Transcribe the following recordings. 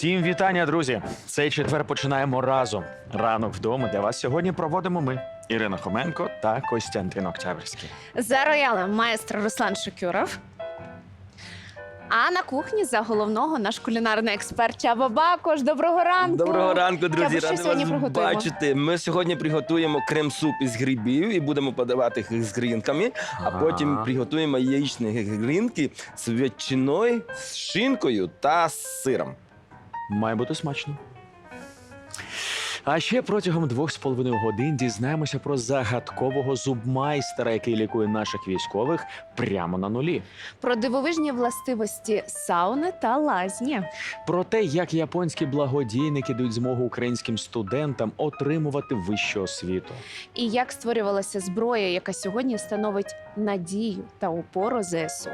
Всім вітання, друзі! Цей четвер починаємо разом. Ранок вдома для вас сьогодні проводимо ми, Ірина Хоменко та Костянтин Октябрьський. За роялем майстер Руслан Шукюров. А на кухні за головного наш кулінарний експерт Чаба Бакош. Доброго ранку. Доброго ранку, друзі. Чаба, що Ради сьогодні вас приготуємо? бачити. Ми сьогодні приготуємо крем-суп із грибів і будемо подавати їх з грінками, а потім приготуємо яєчні грінки з ветчиною, з шинкою та з сиром. Має бути смачно. А ще протягом двох з половиною годин дізнаємося про загадкового зубмайстера, який лікує наших військових прямо на нулі. Про дивовижні властивості сауни та лазні. Про те, як японські благодійники дають змогу українським студентам отримувати вищу освіту. І як створювалася зброя, яка сьогодні становить надію та опору ЗСУ.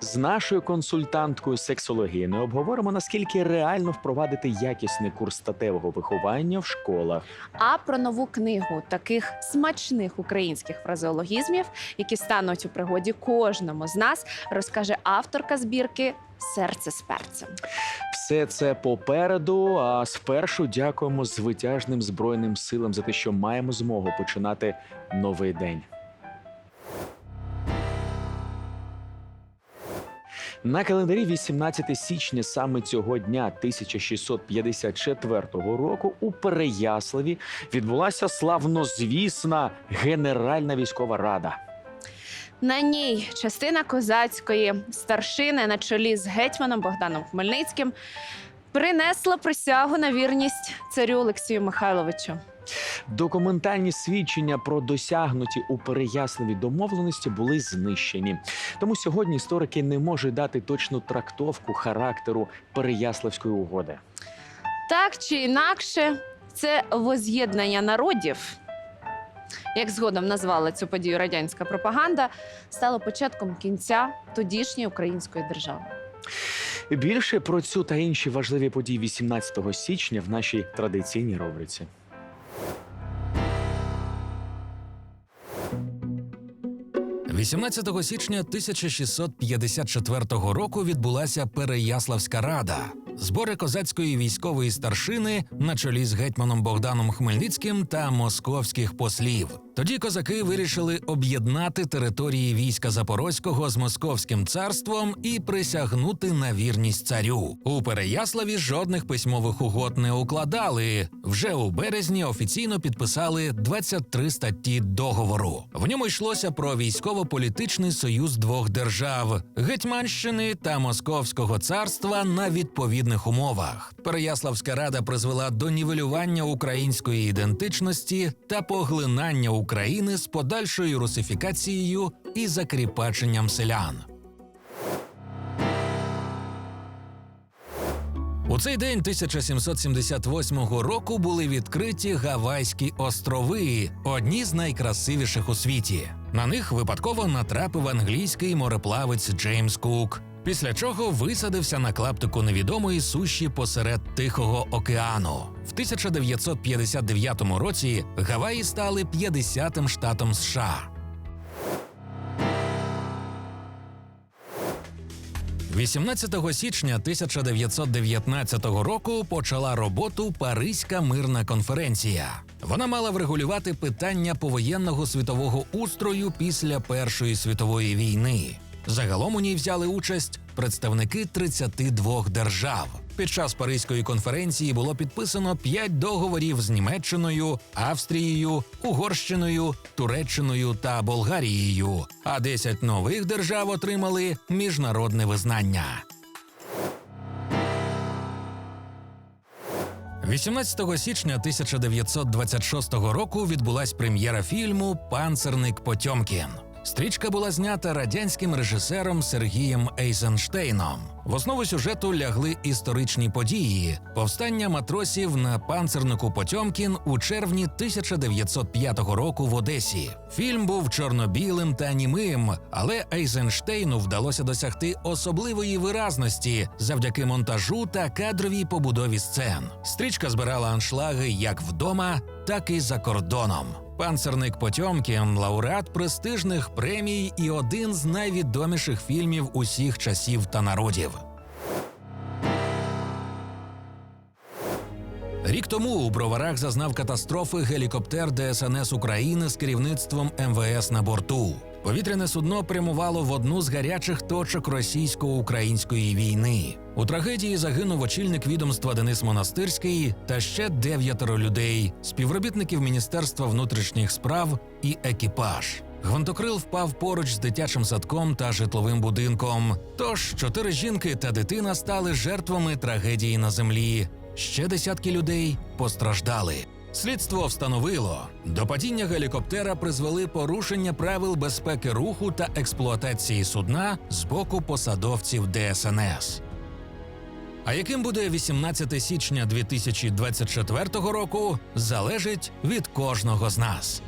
З нашою консультанткою сексологійною обговоримо, наскільки реально впровадити якісний курс статевого виховання в школах. А про нову книгу таких смачних українських фразеологізмів, які стануть у пригоді кожному з нас, розкаже авторка збірки Серце з перцем. Все це попереду. А спершу дякуємо звитяжним збройним силам за те, що маємо змогу починати новий день. На календарі 18 січня саме цього дня 1654 року у Переяславі відбулася славнозвісна Генеральна військова рада. На ній частина козацької старшини на чолі з гетьманом Богданом Хмельницьким принесла присягу на вірність царю Олексію Михайловичу. Документальні свідчення про досягнуті у Переяславі домовленості були знищені. Тому сьогодні історики не можуть дати точну трактовку характеру Переяславської угоди. Так чи інакше, це воз'єднання народів, як згодом назвала цю подію радянська пропаганда, стало початком кінця тодішньої української держави. Більше про цю та інші важливі події 18 січня в нашій традиційній рубриці. – 18 січня 1654 року відбулася Переяславська рада. Збори козацької військової старшини на чолі з гетьманом Богданом Хмельницьким та московських послів. Тоді козаки вирішили об'єднати території війська Запорозького з Московським царством і присягнути на вірність царю. У Переяславі жодних письмових угод не укладали. Вже у березні офіційно підписали 23 статті договору. В ньому йшлося про військово-політичний союз двох держав Гетьманщини та Московського царства на відповідних умовах. Переяславська рада призвела до нівелювання української ідентичності та поглинання України з подальшою русифікацією і закріпаченням селян. У цей день 1778 року були відкриті Гавайські острови, одні з найкрасивіших у світі. На них випадково натрапив англійський мореплавець Джеймс Кук. Після чого висадився на клаптику невідомої суші посеред Тихого океану. В 1959 році Гаваї стали 50-м штатом США. 18 січня 1919 року почала роботу Паризька мирна конференція. Вона мала врегулювати питання повоєнного світового устрою після Першої світової війни. Загалом у ній взяли участь представники 32 держав. Під час Паризької конференції було підписано 5 договорів з Німеччиною, Австрією, Угорщиною, Туреччиною та Болгарією, а 10 нових держав отримали міжнародне визнання. 18 січня 1926 року відбулась прем'єра фільму Панцерник Потьомкін. Стрічка була знята радянським режисером Сергієм Ейзенштейном. В основу сюжету лягли історичні події: повстання матросів на панцернику Потьомкін у червні 1905 року в Одесі. Фільм був чорно-білим та німим, але Ейзенштейну вдалося досягти особливої виразності завдяки монтажу та кадровій побудові сцен. Стрічка збирала аншлаги як вдома, так і за кордоном. Панцерник Потьомкін лауреат престижних премій і один з найвідоміших фільмів усіх часів та народів. Рік тому у броварах зазнав катастрофи гелікоптер ДСНС України з керівництвом МВС на борту. Повітряне судно прямувало в одну з гарячих точок російсько-української війни. У трагедії загинув очільник відомства Денис Монастирський та ще дев'ятеро людей, співробітників Міністерства внутрішніх справ і екіпаж. Гвинтокрил впав поруч з дитячим садком та житловим будинком. Тож чотири жінки та дитина стали жертвами трагедії на землі. Ще десятки людей постраждали. Слідство встановило, до падіння гелікоптера призвели порушення правил безпеки руху та експлуатації судна з боку посадовців ДСНС. А яким буде 18 січня 2024 року, залежить від кожного з нас.